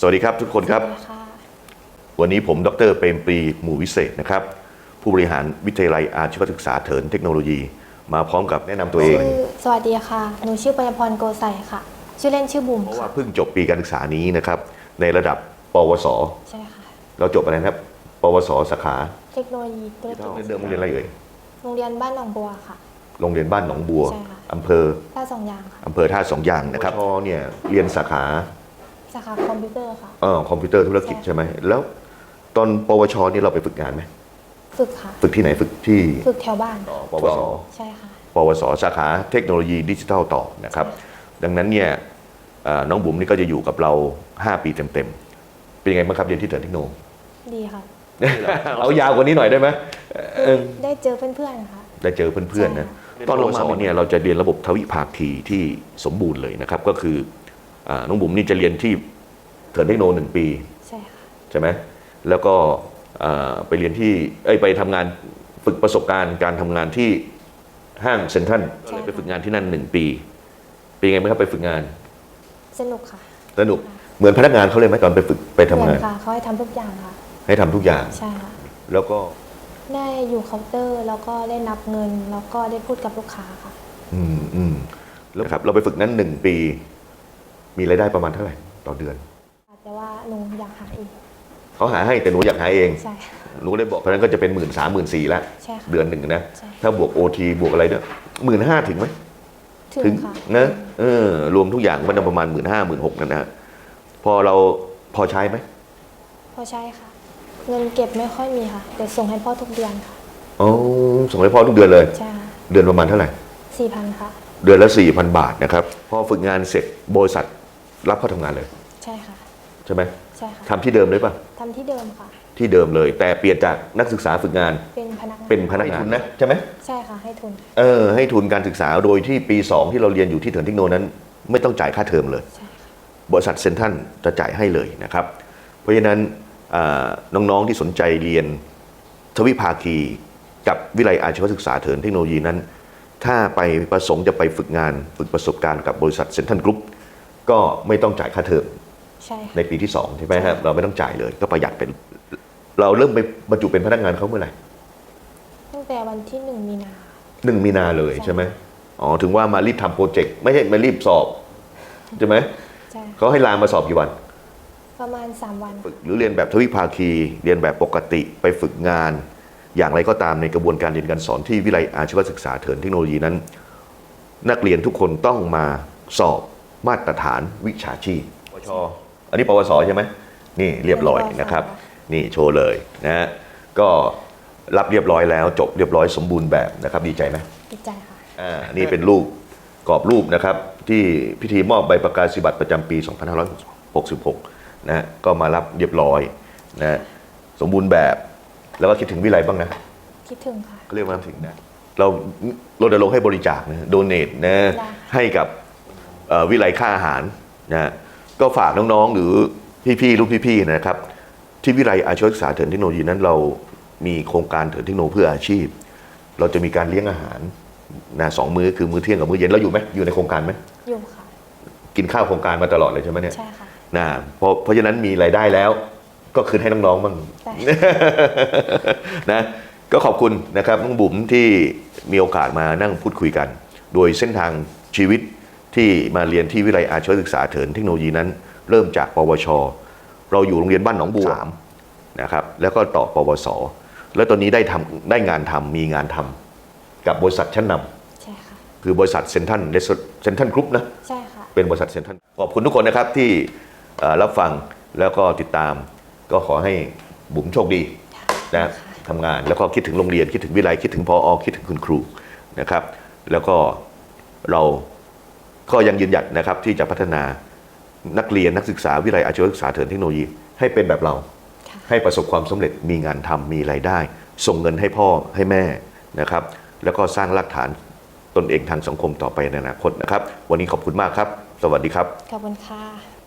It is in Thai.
สวัสดีครับทุกคนครับสวัสดีค่ะวันนี้ผมดรเปรมปรีหมู่วิเศษนะครับ ผู้บริหารวิทยาลัยอาชีวศึกษาเถินเทคโนโลยี มาพร้อมกับแนะนำตัวเอง ชื่อสวัสดีค่ะ หนูชื่อปัญญพรโกไสค่ะ ชื่อเล่นชื่อบุ๋มเพราะว่าค่ะ เพิ่งจบปีการศึกษานี้นะครับ ในระดับ ปวส ใช่ค่ะ เราจบอะไรนะครับ ปวส สาขาเทคโนโลยีธุรกิจเดิมโรงเรียนอะไรเอ่ย โรงเรียนบ้านหนองบัวค่ะ โรงเรียนบ้านหนองบัวใช่ค่ะ อำเภอท่าสองยางค่ะ อำเภอท่าสองยางนะครับพอเนี่ยเรียนสาขา สาขาคอมพิวเตอร์ค่ะเอ่อคอมพิวเตอร์ธุรกิจใช่ใช่ไหมแล้วตอนปวชนี่เราไปฝึกงานไหมฝึกค่ะ ฝึกที่ไหนฝึกที่ฝึกแถวบ้าน ปวสใช่ค่ะ ปวสสาขาเทคโนโลยีดิจิทัลต่อนะครับ ดังนั้นเนี่ยเอ่อน้องบุ๋มนี่ก็จะอยู่กับเรา 5 ปีเต็มๆ เป็นยังไงบ้างครับเรียนที่เถินเทคโน ดีค่ะ เอายาวกว่านี้หน่อยได้ไหมเออได้เจอเพื่อนๆค่ะ ได้เจอเพื่อนๆนะใช่ตอนเราสอนเนี่ยเราจะเรียนระบบทวิภาคีที่สมบูรณ์เลยนะครับ ก็คือ อ่าน้องบุ๋มนี่จะเรียนที่เถินเทคโนหนึ่งปี ใช่ค่ะ ใช่ไหมแล้วก็อ่าไปเรียนที่เอ้ยไปทำงานฝึกประสบการณ์การทำงานที่ห้างเซ็นทรัลก็เลยไปฝึกงานที่นั่นหนึ่งปี เป็นยังไงไหมครับไปฝึกงานสนุกค่ะสนุกเหมือนพนักงานเขาเลยไหมตอนไปฝึกไปทำเหมืงาอนนค่ะเขาให้ทำทุกอย่างค่ะ ให้ทำทุกอย่าง ใช่ค่ะ แล้วก็ได้อยู่เคาน์เตอร์แล้วก็ได้นับเงิน แล้วก็ได้พูดกับลูกค้าค่ะ อืมอืมแล้วครับเราไปฝึกนั้นหนึ่งปี มีรายได้ประมาณเท่าไหร่ต่อเดือนแต่ว่าหนูอยากหาอีกเขาหาให้แต่หนูอยากหาเองใช่ค่ะ หนูก็เลยบอกเพราะฉะนั้นก็จะเป็นหมื่นสามหมื่นสี่ละใช่ค่ะเดือนหนึ่งนะ ใช่ถ้าบวกโอทีบวกอะไรเนี่ยหมื่นห้าถึงไหม ถึงค่ะนะเออรวมทุกอย่างมันจะประมาณหมื่นห้าหมื่นหกนั่นนะฮะพอเราพอใช้ไหมพอใช่ค่ะ เงินเก็บไม่ค่อยมีค่ะ แต่ส่งให้พ่อทุกเดือนค่ะ อ๋อส่งให้พ่อทุกเดือนเลย ใช่ค่ะเดือนประมาณเท่าไหร่ สี่พันค่ะ เดือนละสี่พันบาทนะครับ พอฝึกงานเสร็จบริษัท รับเข้าทำงานเลย ใช่ค่ะ ใช่ไหมใช่ค่ะทำที่เดิมเลยป่ะ ทำที่เดิมค่ะ ที่เดิมเลย แต่เปลี่ยนจากนักศึกษาฝึกงานเป็นพนักงานเป็นพนักงานนะใช่ไหมใช่ค่ะ ให้ทุนเออให้ทุนการศึกษาโดยที่ปี 2 ที่เราเรียนอยู่ที่เถินเทคโนนั้น ไม่ต้องจ่ายค่าเทอมเลย ใช่ค่ะบริษัทเซ็นทรัลจะจ่ายให้เลยนะครับ เพราะฉะนั้นอ่าน้องๆที่สนใจเรียนทวิภาคีกับวิไลอาชีวศึกษาเถินเทคโนโลยีนั้น ถ้าไปประสงค์จะไปฝึกงานฝึกประสบการณ์กับบริษัทเซ็นทรัลกรุ๊ป ก็ไม่ต้องจ่ายค่าเทอมใช่ค่ะในปีที่2ใช่ไหมครับเราไม่ต้องจ่ายเลย ก็ประหยัดเป็น เราเริ่มไปบรรจุเป็นพนักงานเขาเมื่อไหร่ตั้งแต่วันที่หนึ่งมีนาหนึ่งมีนาเลยใช่ใช่ไหมอ๋อถึงว่ามารีบทำโปรเจกต์ไม่ใช่มารีบสอบใช่ไหมใช่ค่ะเขาให้ลามาสอบกี่วัน ประมาณสามวันฝึกหรือเรียนแบบทวิภาคี เรียนแบบปกติไปฝึกงาน อย่างไรก็ตามในกระบวนการเรียนการสอนที่วิไลอาชีวศึกษาเถินเทคโนโลยีนั้น นักเรียนทุกคนต้องมาสอบ มาตรฐานวิชาชีพปวชอันนี้ปวสใช่ไหมนี่เรียบร้อยนะครับ นี่โชว์เลยนะฮะก็รับเรียบร้อยแล้ว จบเรียบร้อยสมบูรณ์แบบนะครับ ดีใจไหมดีใจค่ะอ่านี่เป็นรูปกรอบรูปนะครับ ที่พิธีมอบใบประกาศนียบัตรประจำปี 2566 นะฮะก็มารับเรียบร้อยนะฮะสมบูรณ์แบบ แล้วก็คิดถึงวิไลบ้างนะ คิดถึงค่ะเขาเรียกว่าถึงนะ เรารณรงค์ให้บริจาคนะโดเนทนะได้ให้กับเอ่อ วิไลค่าอาหารนะฮะก็ฝากน้องๆ หรือพี่ๆลูกพี่ๆนะครับ ที่วิไลอาชีวศึกษาเถินเทคโนโลยีนั้นเรามีโครงการเถินเทคโนเพื่ออาชีพ เราจะมีการเลี้ยงอาหารนะสองมื้อคือมื้อเที่ยงกับมื้อเย็นเราอยู่ไหมอยู่ในโครงการไหมอยู่ค่ะกินข้าวโครงการมาตลอดเลยใช่ไหมเนี่ยใช่ค่ะนะเพราะเพราะฉะนั้นมีรายได้แล้วก็คืนให้น้องๆบ้างได้นะก็ขอบคุณนะครับน้องบุ๋มที่มีโอกาสมานั่งพูดคุยกัน โดยเส้นทางชีวิต ที่มาเรียนที่วิทยาลัยอาชีวศึกษาเถินเทคโนโลยีนั้น เริ่มจากปวช เราอยู่โรงเรียนบ้านหนองบัวนะครับแล้วก็ต่อปวส แล้วตอนนี้ได้ทำได้งานทำมีงานทำกับบริษัทชั้นนำใช่ค่ะคือบริษัทเซนทันเซนทันกรุ๊ปนะใช่ค่ะเป็นบริษัทเซ็นทรัลขอบคุณทุกคนนะครับที่เอ่อรับฟังแล้วก็ติดตามก็ขอให้บุ๋มโชคดีนะทำงานแล้วก็คิดถึงโรงเรียนคิดถึงวิไลคิดถึงพออคิดถึงคุณครูนะครับ แล้วก็เรา ก็ยังยืนหยัดนะครับที่จะพัฒนานักเรียนนักศึกษาวิไลอาชีวศึกษาเถินเทคโนโลยีให้เป็นแบบเราค่ะให้ประสบความสำเร็จมีงานทำมีรายได้ ส่งเงินให้พ่อให้แม่นะครับ แล้วก็สร้างรากฐานตนเองทางสังคมต่อไปในอนาคตนะครับ วันนี้ขอบคุณมากครับ สวัสดีครับ ขอบคุณค่ะ